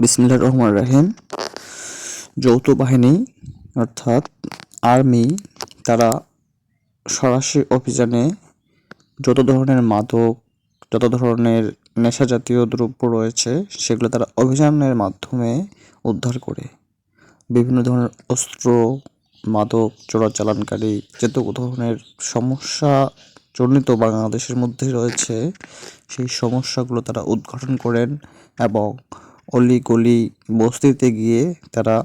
বিসমিল্লা রহমান রাহিম। যৌথ বাহিনী, অর্থাৎ আর্মি, তারা সরাসরি অভিযানে যত ধরনের মাদক, যত ধরনের নেশা জাতীয় দ্রব্য রয়েছে, সেগুলো তারা অভিযানের মাধ্যমে উদ্ধার করে। বিভিন্ন ধরনের অস্ত্র, মাদক, চোরাচালানকারী যত ধরনের সমস্যা জনিত বাংলাদেশের মধ্যে রয়েছে, সেই সমস্যাগুলো তারা উদ্ঘাটন করেন এবং অলি গলি বস্তিতে গিয়ে তারা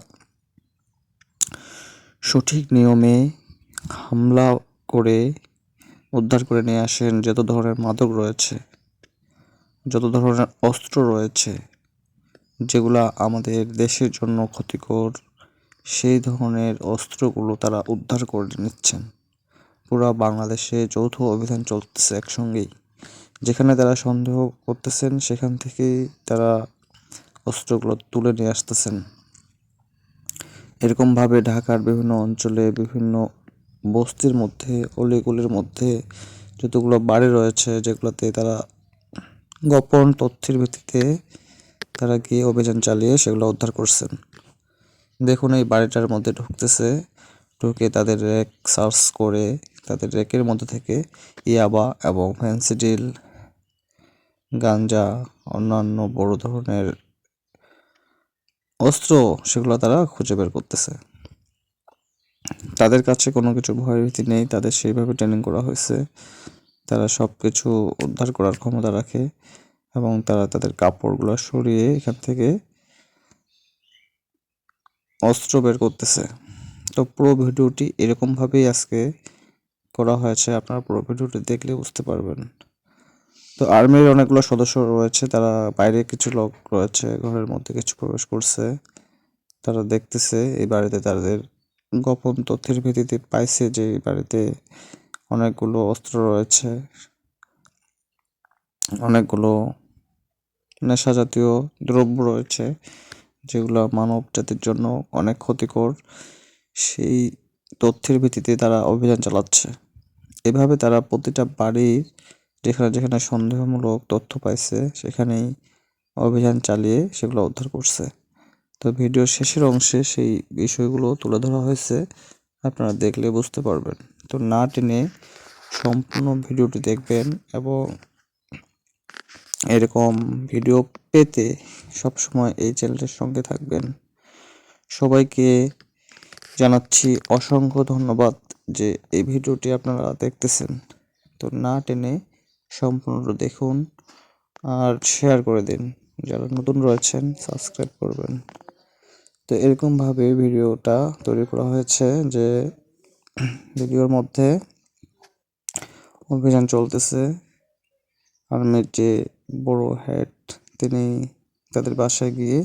সঠিক নিয়মে হামলা করে উদ্ধার করে নিয়ে আসেন যত ধরনের মাদক রয়েছে, যত ধরনের অস্ত্র রয়েছে, যেগুলা আমাদের দেশের জন্য ক্ষতিকর, সেই ধরনের অস্ত্রগুলো তারা উদ্ধার করে নিচ্ছেন। পুরা বাংলাদেশে যৌথ অভিযান চলতেছে একসঙ্গেই। যেখানে তারা সন্দেহ করতেছেন, সেখান থেকেই তারা অস্ত্রগুলো তুলে নিয়ে আসতেছেন। এরকমভাবে ঢাকার বিভিন্ন অঞ্চলে বিভিন্ন বস্তির মধ্যে, অলিগুলির মধ্যে যতগুলো বাড়ি রয়েছে যেগুলোতে তারা গোপন তথ্যের ভিত্তিতে তারা গিয়ে অভিযান চালিয়ে সেগুলো উদ্ধার করছেন। দেখুন, এই বাড়িটার মধ্যে ঢুকতেছে, ঢুকে তাদের র্যাক সার্চ করে তাদের র্যাকের মধ্যে থেকে ইয়াবা এবং ফ্যান্সিডিল গাঞ্জা, অন্যান্য বড় ধরনের অস্ত্র সেগুলো তারা খুঁজে বের করতেছে। তাদের কাছে কোনো কিছু ভয়ভীতি নেই, তাদের সেইভাবে ট্রেনিং করা হয়েছে। তারা সব কিছু উদ্ধার করার ক্ষমতা রাখে এবং তারা তাদের কাপড়গুলো সরিয়ে এখান থেকে অস্ত্র বের করতেছে। তো পুরো ভিডিওটি এরকমভাবেই আজকে করা হয়েছে। আপনারা পুরো ভিডিওটি দেখলে বুঝতে পারবেন। তো আর্মির অনেকগুলো সদস্য রয়েছে, তারা বাইরে কিছু লোক রয়েছে, ঘরের মধ্যে কিছু প্রবেশ করছে, তারা দেখতেছে এই বাড়িতে তাদের গোপন তথ্যের ভিত্তিতে পাইছে যে এই বাড়িতে অনেকগুলো অস্ত্র রয়েছে, অনেকগুলো নেশা জাতীয় দ্রব্য রয়েছে, যেগুলো মানব জাতির জন্য অনেক ক্ষতিকর। সেই তথ্যের ভিত্তিতে তারা অভিযান চালাচ্ছে। এভাবে তারা প্রতিটা বাড়ির যেখানে যেখানে সন্দেহমূলক তথ্য পাইছে, সেখানেই অভিযান চালিয়ে সেগুলো উদ্ধার করছে। তো ভিডিওর শেষের অংশে সেই বিষয়গুলো তুলে ধরা হয়েছে, আপনারা দেখলে বুঝতে পারবেন। তো না টেনে সম্পূর্ণ ভিডিওটি দেখবেন এবং এরকম ভিডিও পেতে সবসময় এই চ্যানেলের সঙ্গে থাকবেন। সবাইকে জানাচ্ছি অসংখ্য ধন্যবাদ যে এই ভিডিওটি আপনারা দেখতেছেন। তো না টেনে সম্পূর্ণ দেখুন আর শেয়ার করে দিন। যারা নতুন রয়েছেন সাবস্ক্রাইব করবেন। তো এরকমভাবে ভিডিওটা তৈরি করা হয়েছে যে ভিডিওর মধ্যে অভিযান চলতেছে। আর্মির যে বড় হেড তিনি তাদের বাসায় গিয়ে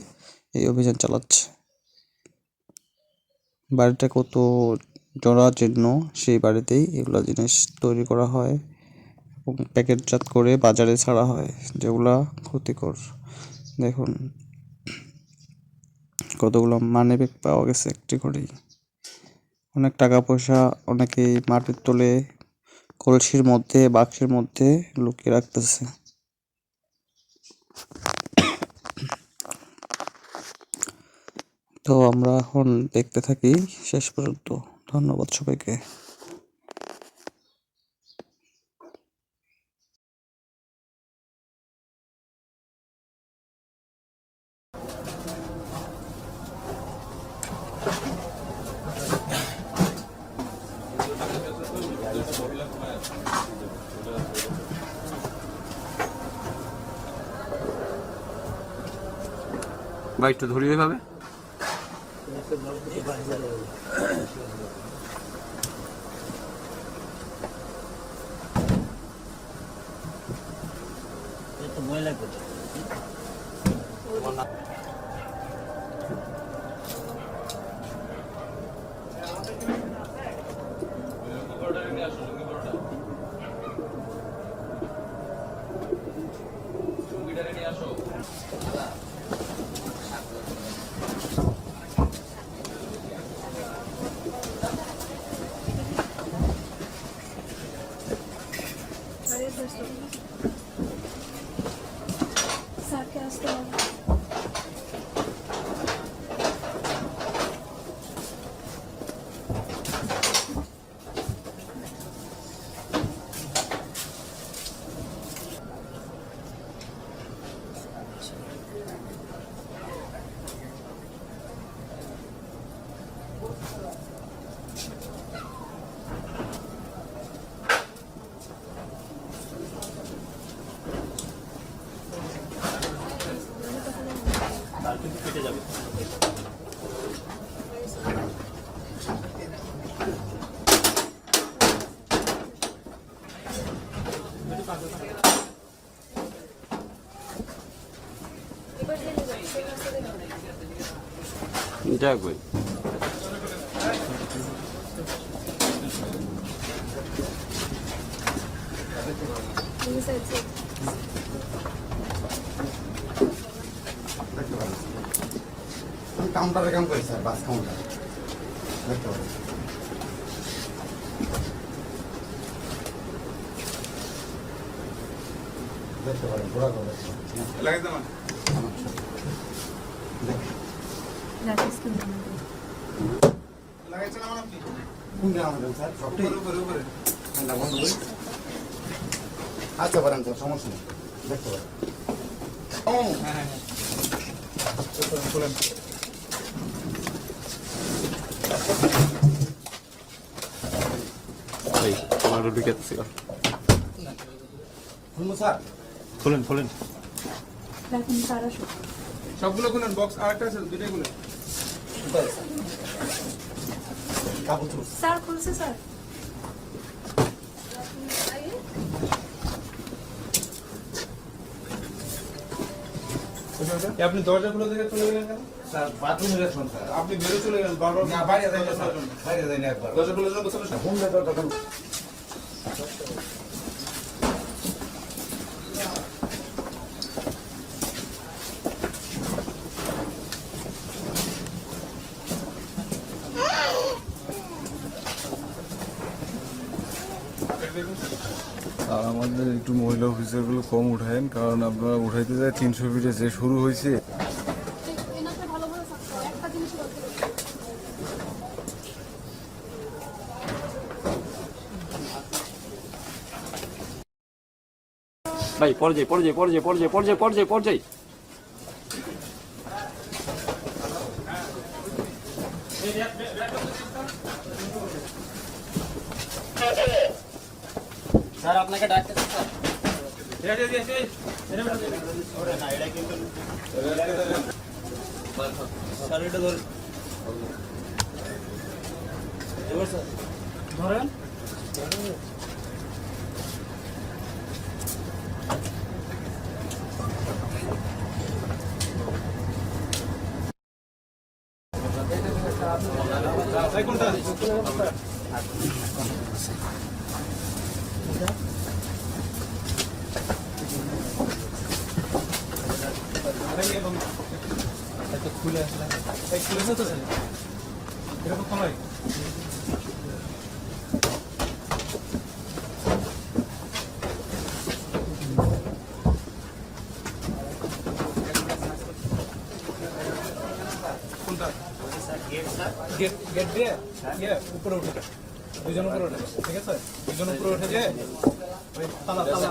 এই অভিযান চালাচ্ছে। বাড়িটা কত জরাজীর্ণ, সেই বাড়িতেই এগুলো জিনিস তৈরি করা হয়। প্যাকেটজাত করে বাজারে ছাড়া হয়, যেগুলা ক্ষতিকর। দেখুন, কতগুলো মানি ব্যাগ পাওয়া গেছে একটি করেই অনেক টাকা পয়সা অনেকেই মাটির তলে কলসির মধ্যে, বাক্সের মধ্যে লুকিয়ে রাখতেছে। তো আমরা এখন দেখতে থাকি শেষ পর্যন্ত। ধন্যবাদ সবাইকে। বাইকটা ধরিয়ে এভাবে ময়লা করছে স্যারকে আসতে হবে কিন্তু কেটে যাবে ভাই কাউন্টারে কাম করি স্যার বাস কাউন্টার দেখতে পারেন দেখতে পারেন ঘোরা করে কোন গ্রাম আমাদের স্যার সবটাই ঠান্ডা বন্ধ করি আচ্ছা পারেন স্যার সমস্যা নেই দেখতে পারেন আমার ঢুকে ছিল স্যার? খুলেন খুলেন। সবগুলো খুলেন বক্স আরেকটা আছে দুটাই খুলেন। স্যার খুলছে স্যার। আপনি দরজা খুলে দেখে চলে গেলেন কেন? স্যার বাথরুমে স্যার। আপনি বেরো চলে গেলেন বারবার না বাইরে যাই না স্যার। বাইরে যাই না একবার দরজা খুলে বসে হোম তখন আর আমাদের একটু মহিলা অফিসারগুলো কম উঠায়েন, কারণ আপনারা উঠাইতে যায় তিনশো ফিটে যে শুরু হয়েছে ভাই ভালোভাবে যাই হবে যাই জিনিস যাই হবে। যাই পর্যায় যাই পর্যায় যাই পর্যায় পর্যায় ধরেন এই কোনটা গেট গেট দিয়ে? ইয়ে উপরে উঠে। দুজন উপরে উঠে ঠিক আছে? দুজন উপরে উঠে যে। ওই তালা তালা।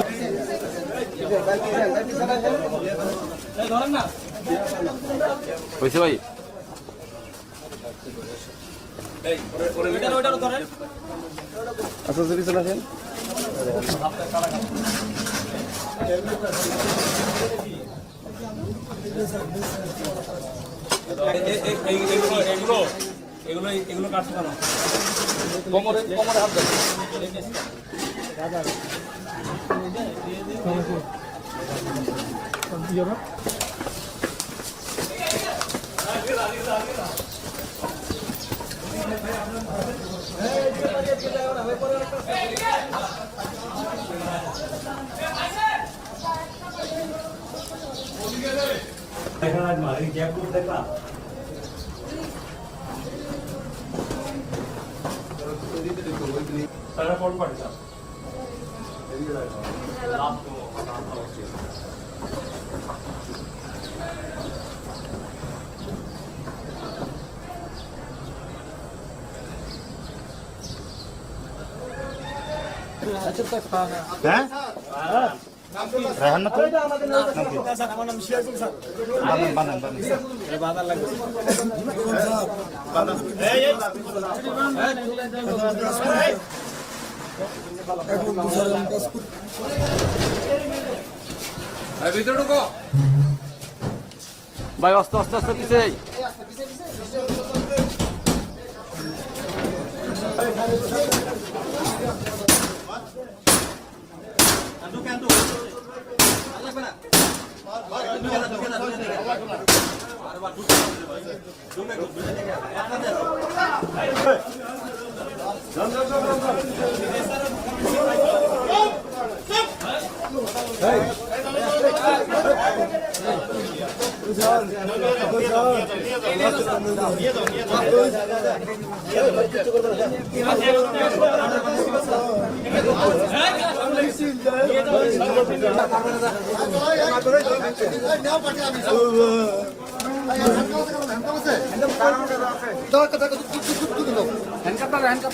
হয়েছে ভাই। আচ্ছা যদি চলে আসেন। এগুলো এগুলো এগুলো কাটছে কেন কোমরে কোমরে হাত सब्ज़ी अब देखा आज मारे जयपुर देखा सारा कौन पड़ता হ্যাঁ রাহান না তো নাকি বানান বানান বানান বানান লাগবে বানান এই এই ভাই আস্তে আস্তে আস্তে পিছে হ্যান্ডকাপ হ্যান্ডকাপ হ্যান্ডকাপ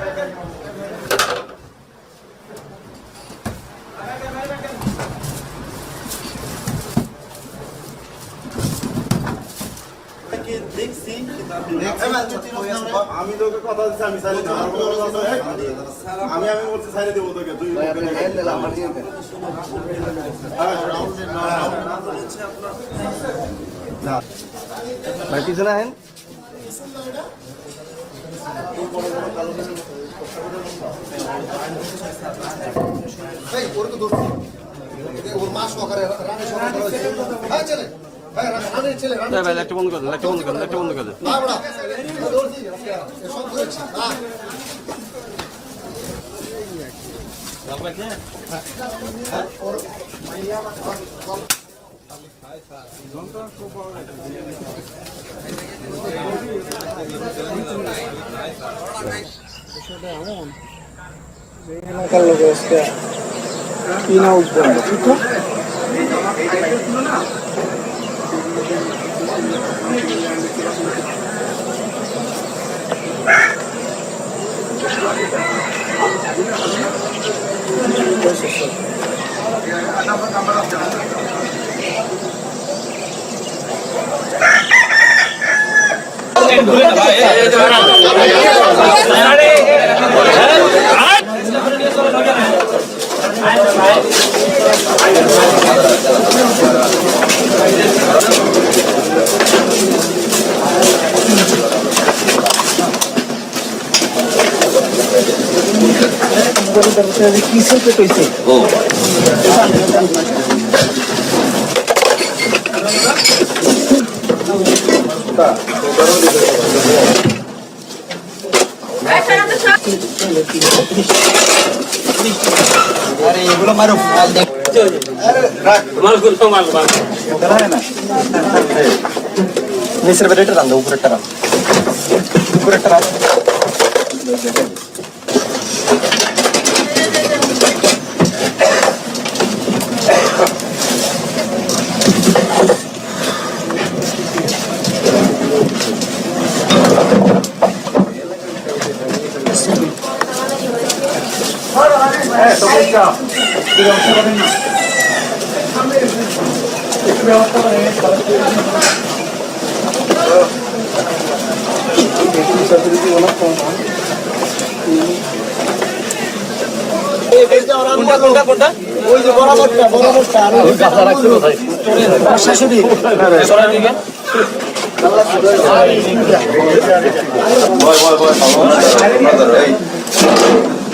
আমি তোকে কথা দিচ্ছি আমি সাইলে। আমি আমি বলছি সাইলে দেবো তোকে তুই ভাই পিছনে আহেন। ওর তো দোষ নেই। ওর মা সহকারে রানী সহকারে হ্যাঁ ছেলে হ্যাঁ ভাই লাইটটা বন্ধ করে লাইটটা বন্ধ করে লাইটটা বন্ধ করে দেন না বড়া দৌড়ছি আজকে সব ধরেছি না নিচের বেড়ে এটা রান দাও উপরে একটা রান উপরে একটা রান কোনটা কোনটা কোনটা এই ব্যবস্থা করেন না একটু ব্যবস্থা করেন শাশুড়ি ভয় ভয় ভয়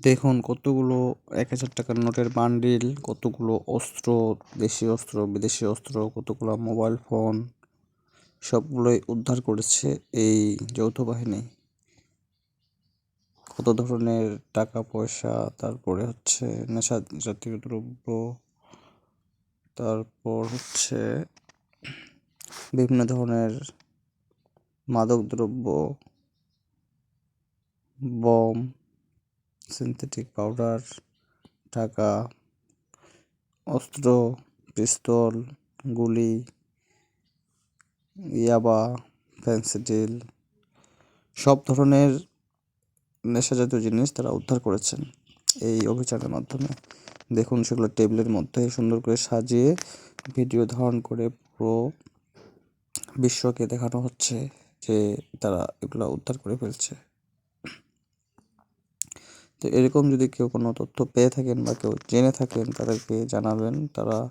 দেখুন, কতগুলো এক হাজার টাকার নোটের বান্ডিল, কতগুলো অস্ত্র, দেশি অস্ত্র, বিদেশি অস্ত্র, কতগুলো মোবাইল ফোন, সবগুলোই উদ্ধার করেছে এই যৌথ বাহিনী। কত ধরনের টাকা, পয়সা, তারপরে হচ্ছে নেশা জাতীয় দ্রব্য, তারপর হচ্ছে বিভিন্ন ধরনের মাদক দ্রব্য, বম সিনথেটিক পাউডার টাকা অস্ত্র, পিস্তল, গুলি, ইয়াবা, ফেন্সিডিল, সব ধরনের নেশাজাতীয় জিনিস তারা উদ্ধার করেছেন এই অভিযানের মাধ্যমে। দেখুন সেগুলো টেবিলের মধ্যে সুন্দর করে সাজিয়ে ভিডিও ধারণ করে পুরো বিশ্বকে দেখানো হচ্ছে যে তারা এগুলো উদ্ধার করে ফেলছে। তো এরকম যদি কেউ কোনো তথ্য পেয়ে থাকেন বা কেউ জেনে থাকেন, তাদেরকে জানাবেন। তারা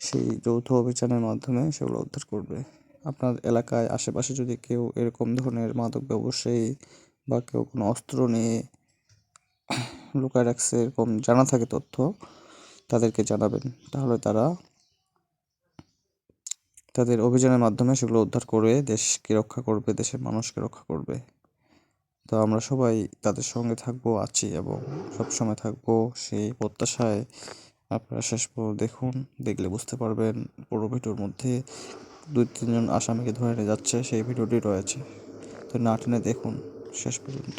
সেই যৌথ অভিযানের মাধ্যমে সেগুলো উদ্ধার করবে। আপনার এলাকায় আশেপাশে যদি কেউ এরকম ধরনের মাদক ব্যবসায়ী বা কেউ কোনো অস্ত্র নিয়ে লুকায় রাখছে, এরকম জানা থাকে তথ্য, তাদেরকে জানাবেন। তাহলে তারা তাদের অভিযানের মাধ্যমে সেগুলো উদ্ধার করে দেশকে রক্ষা করবে, দেশের মানুষকে রক্ষা করবে। তো আমরা সবাই তাদের সঙ্গে থাকব, আছি এবং সবসময় থাকব সেই প্রত্যাশায়। আপনারা শেষ পর্যন্ত দেখুন, দেখলে বুঝতে পারবেন পুরো ভিডিওর মধ্যে দুই তিনজন আসামিকে ধরে নিয়ে যাচ্ছে, সেই ভিডিওটি রয়েছে। তো না টেনে দেখুন শেষ পর্যন্ত।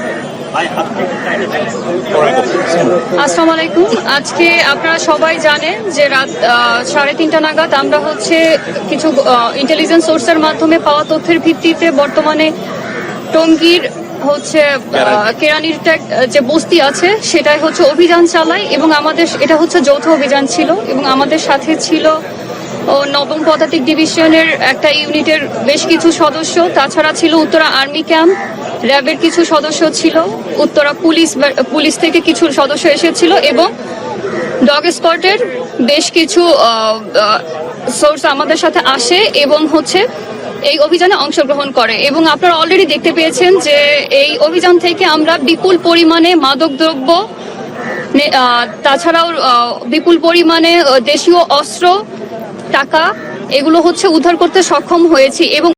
আসসালামু আলাইকুম আজকে আপনারা সবাই জানেন যে রাত সাড়ে তিনটা নাগাদ আমরা হচ্ছে কিছু ইন্টেলিজেন্স সোর্সের মাধ্যমে পাওয়া তথ্যের ভিত্তিতে বর্তমানে টঙ্গীর হচ্ছে কেরানির। যে বস্তি আছে সেটাই হচ্ছে অভিযান চালাই এবং আমাদের এটা হচ্ছে যৌথ অভিযান ছিল এবং আমাদের সাথে ছিল ও নবম পদাতিক ডিভিশনের একটা ইউনিটের বেশ কিছু সদস্য। তাছাড়া ছিল উত্তরা আর্মি ক্যাম্প র্যাবের কিছু সদস্য ছিল, উত্তরা পুলিশ পুলিশ থেকে কিছু সদস্য এসেছিল এবং ডগ স্কটের বেশ কিছু সোর্স আমাদের সাথে আসে এবং হচ্ছে এই অভিযানে অংশগ্রহণ করে। এবং আপনারা অলরেডি দেখতে পেয়েছেন যে এই অভিযান থেকে আমরা বিপুল পরিমাণে মাদকদ্রব্য তাছাড়াও বিপুল পরিমাণে দেশীয় অস্ত্র, টাকা, এগুলো হচ্ছে উদ্ধার করতে সক্ষম হয়েছি এবং